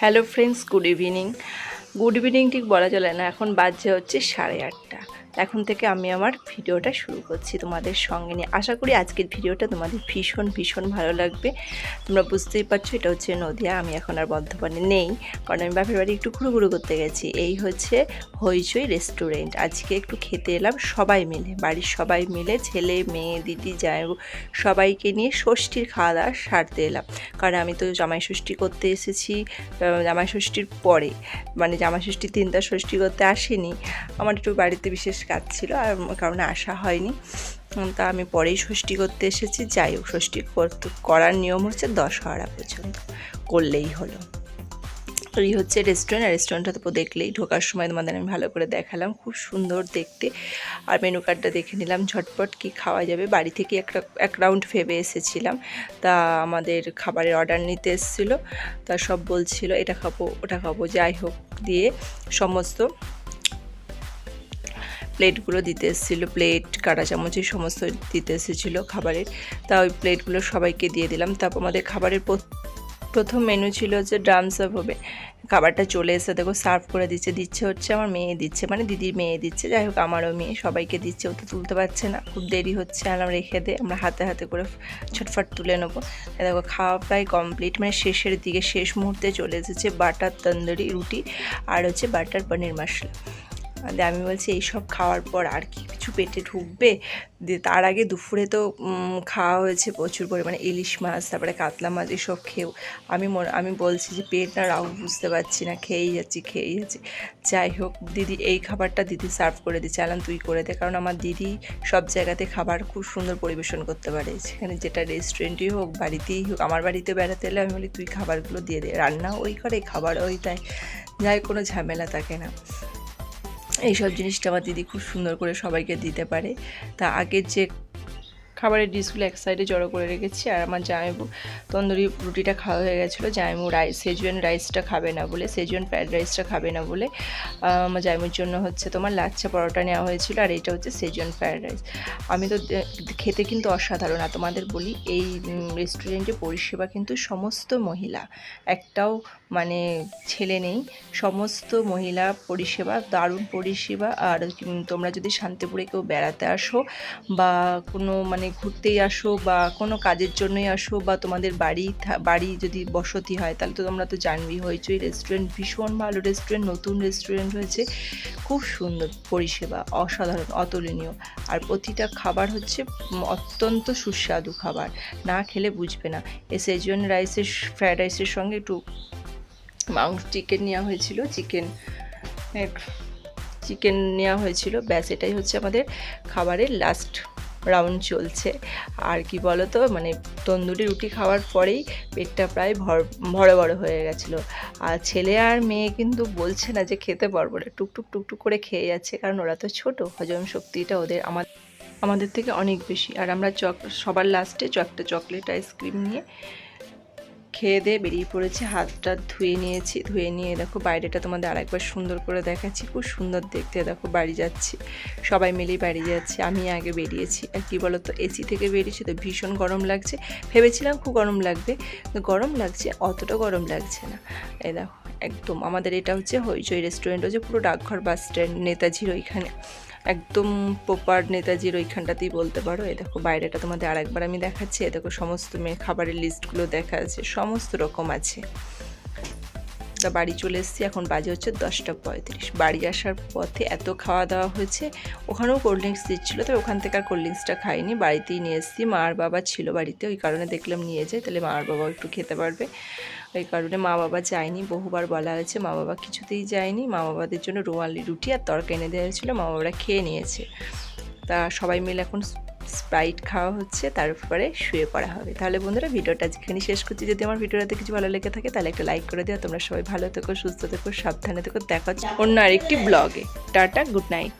Hello friends good evening good evening ঠিক বলা চলে না, এখন বাজে হচ্ছে সাড়ে আটটা। এখন থেকে আমি আমার ভিডিওটা শুরু করছি তোমাদের সঙ্গে নিয়ে। আশা করি আজকের ভিডিওটা তোমাদের ভীষণ ভীষণ ভালো লাগবে। তোমরা বুঝতেই পারছ এটা হচ্ছে নদিয়া, আমি এখন আর বর্ধমানে নেই। কারণ আমি বাপের বাড়ি একটু ঘুরু ঘুরু করতে গেছি। এই হচ্ছে হইচই রেস্টুরেন্ট আজকে একটু খেতে এলাম সবাই মিলে, বাড়ির সবাই মিলে, ছেলে, মেয়ে, দিদি, জামাই সবাইকে নিয়ে ষষ্ঠীর খাওয়া দাওয়া সারতে এলাম। কারণ আমি তো জামাই ষষ্ঠী করতে এসেছি জামাই ষষ্ঠীর পরে। মানে জামাই ষষ্ঠীর তিনটা ষষ্ঠী করতে আসেনি। আমার একটু বাড়িতে বিশেষ কাজ ছিল আর কারণে আসা হয়নি। তা আমি পরেই ষষ্ঠী করতে এসেছি। যাই হোক, ষষ্ঠী করতে- করার নিয়ম হচ্ছে দশহরা পর্যন্ত। করলেই হলো। এই হচ্ছে রেস্টুরেন্ট আর রেস্টুরেন্টটা তো দেখলেই ঢোকার সময় তোমাদের আমি ভালো করে দেখালাম। খুব সুন্দর দেখতে। আর মেনু কার্ডটা দেখে নিলাম, ঝটপট কি খাওয়া যাবে। বাড়ি থেকে একটা এক রাউন্ড ভেবে এসেছিলাম। তা আমাদের খাবারের অর্ডার নিতে এসেছিল। তা সব বলছিল, এটা খাব, ওটা খাব। যাই হোক, দিয়ে সমস্ত প্লেটগুলো দিতে এসেছিল, প্লেট, কাঁটা চামচ, এই সমস্ত দিতে এসেছিল খাবারের। তা ওই প্লেটগুলো সবাইকে দিয়ে দিলাম। তারপর আমাদের খাবারের প্র- প্রথম মেনু ছিল যে ড্রাম সার্ভ হবে। খাবারটা চলে এসে দেখো সার্ভ করে দিচ্ছে। দিচ্ছে হচ্ছে আমার মেয়ে দিচ্ছে মানে দিদির মেয়ে দিচ্ছে। যাই হোক, আমারও মেয়ে, সবাইকে দিচ্ছে, ও তো তুলতে পারছে না। খুব দেরি হচ্ছে, আলাম রেখে দে, আমরা হাতে হাতে করে ছটফট তুলে নেব। দেখো, খাওয়া প্রায় কমপ্লিট মানে শেষের দিকে, শেষ মুহূর্তে চলে এসেছে বাটার তন্দুরি রুটি আর হচ্ছে বাটার পনির মশলা। দিয়ে আমি বলছি, এইসব খাওয়ার পর আর কি কিছু পেটে ঢুকবে? দিয়ে তার আগে দুপুরে তো খাওয়া হয়েছে প্রচুর পরিমাণে, ইলিশ মাছ, তারপরে কাতলা মাছ, এসব খেয়েও, আমি আমি বলছি যে, পেট না রাউ বুঝতে পারছি না, খেয়েই যাচ্ছি খেয়েই যাচ্ছি। যাই হোক, দিদি, এই খাবারটা দিদি সার্ভ করে দিচ্ছে, আলাম, তুই করে দে, কারণ আমার দিদি সব জায়গাতে খাবার খুব সুন্দর পরিবেশন করতে পারে, সেখানে যেটা রেস্টুরেন্টই হোক, বাড়িতেই হোক, আমার বাড়িতে বেড়াতে এলে আমি বলি, তুই খাবারগুলো দিয়ে দে রান্না ওই করে খাবার ওই তাই যাই, কোনো ঝামেলা থাকে না। এইসব জিনিসটা আমার দিদি খুব সুন্দর করে সবাইকে দিতে পারে। তা আগের যে খাবারের ডিশগুলো এক সাইডে জড়ো করে রেখেছি আর আমার জামাইবু তন্দুরি রুটিটা খাওয়া হয়ে গেছিল। জামাইবু রাইস সেজুয়ান রাইসটা খাবে না বলে, সেজুয়ান ফ্রাইড রাইসটা খাবে না বলে আমার জামাইবুর জন্য হচ্ছে তোমার লাচ্ছা পরোটা নেওয়া হয়েছিল আর এটা হচ্ছে সেজুয়ান ফ্রাইড রাইস আমি তো খেতে কিন্তু অসাধারণ, আর তোমাদের বলি, এই রেস্টুরেন্টে পরিষেবা কিন্তু সমস্ত মহিলা, একটাও মানে ছেলে নেই, সমস্ত মহিলা পরিষেবা, দারুণ পরিষেবা। আর তোমরা যদি শান্তিপুরে কেউ বেড়াতে আসো বা কোনো মানে ঘুরতেই আসো বা কোনো কাজের জন্যই আসো বা তোমাদের বাড়ি বাড়ি যদি বসতি হয়, তাহলে তো তোমরা তো জানবেই হইচই রেস্টুরেন্ট ভীষণ ভালো রেস্টুরেন্ট নতুন রেস্টুরেন্ট হয়েছে। খুব সুন্দর পরিষেবা, অসাধারণ, অতুলনীয়। আর প্রতিটা খাবার হচ্ছে অত্যন্ত সুস্বাদু খাবার, না খেলে বুঝবে না। এই সেজুয়ান রাইসের ফ্রায়েড রাইসের সঙ্গে একটু মাংস চিকেন নেওয়া হয়েছিল চিকেন চিকেন নেওয়া হয়েছিল। ব্যাস, এটাই হচ্ছে আমাদের খাবারের লাস্ট রাউন্ড চলছে। আর কি বলো তো মানে তন্দুরি রুটি খাওয়ার পরেই পেটটা প্রায় ভর ভরে বড় হয়ে গেছিল। আর ছেলে আর মেয়ে কিন্তু বলছে না যে খেতে পারব না, টুকটুক টুকটুক করে খেয়ে যাচ্ছে, কারণ ওরা তো ছোট। হজম শক্তিটা ওদের আমার আমাদের থেকে অনেক বেশি। আর আমরা চক, সবার লাস্টে একটা চকলেট আইসক্রিম নিয়ে খেয়ে দিয়ে বেরিয়ে পড়েছি হাত টাত ধুয়ে নিয়েছি, ধুয়ে নিয়ে দেখো বাইরেটা তোমাদের আরেকবার সুন্দর করে দেখাচ্ছি, খুব সুন্দর দেখতে দেখো বাড়ি যাচ্ছি, সবাই মিলেই বাড়ি যাচ্ছি, আমি আগে বেরিয়েছি, আর কি বলো তো এসি থেকে বেরিয়েছি তো ভীষণ গরম লাগছে, ভেবেছিলাম খুব গরম লাগবে গরম লাগছে, অতটা গরম লাগছে না, এই দেখো, একদম আমাদের এটা হচ্ছে হইচই রেস্টুরেন্ট হচ্ছে পুরো ডাকঘর বাস স্ট্যান্ড নেতাজির ওইখানে একদম প্রপার নেতাজির ওইখানটাতেই বলতে পারো। এ দেখো, বাইরেটা তোমাদের আরেকবার আমি দেখাচ্ছি। এ দেখো, সমস্ত মেয়ে খাবারের লিস্টগুলো দেখা আছে। সমস্ত রকম আছে। তা বাড়ি চলে এসেছি, এখন বাজে হচ্ছে দশটা পঁয়ত্রিশ। বাড়ি আসার পথে এত খাওয়া দাওয়া হয়েছে, ওখানেও কোল্ড ড্রিঙ্কস দিচ্ছিল তো ওখান থেকে আর কোল্ড ড্রিঙ্কসটা খাইনি। বাড়িতেই নিয়ে এসেছি মা আর বাবা ছিল বাড়িতে, ওই কারণে দেখলাম নিয়ে যাই তাহলে মা আর বাবা একটু খেতে পারবে। ওই কারণে মা বাবা যায়নি, বহুবার বলা হয়েছে মা বাবা কিছুতেই যায়নি। মা বাবাদের জন্য রুমালি রুটি আর তরকা এনে দেওয়া হয়েছিলো, মা বাবারা খেয়ে নিয়েছে। তা সবাই মিলে এখন স্প্রাইট খাওয়া হচ্ছে তারপরে শুয়ে পড়া হবে। তাহলে বন্ধুরা ভিডিওটা আজকেখানি শেষ করছি। যদি আমার ভিডিওটাতে কিছু ভালো লেগে থাকে, তাহলে একটা লাইক করে দেওয়া তোমরা সবাই ভালো থেকো, সুস্থ থেকো, সাবধানে থেকো। দেখা অন্য আরেকটি ব্লগে। Tata, good night.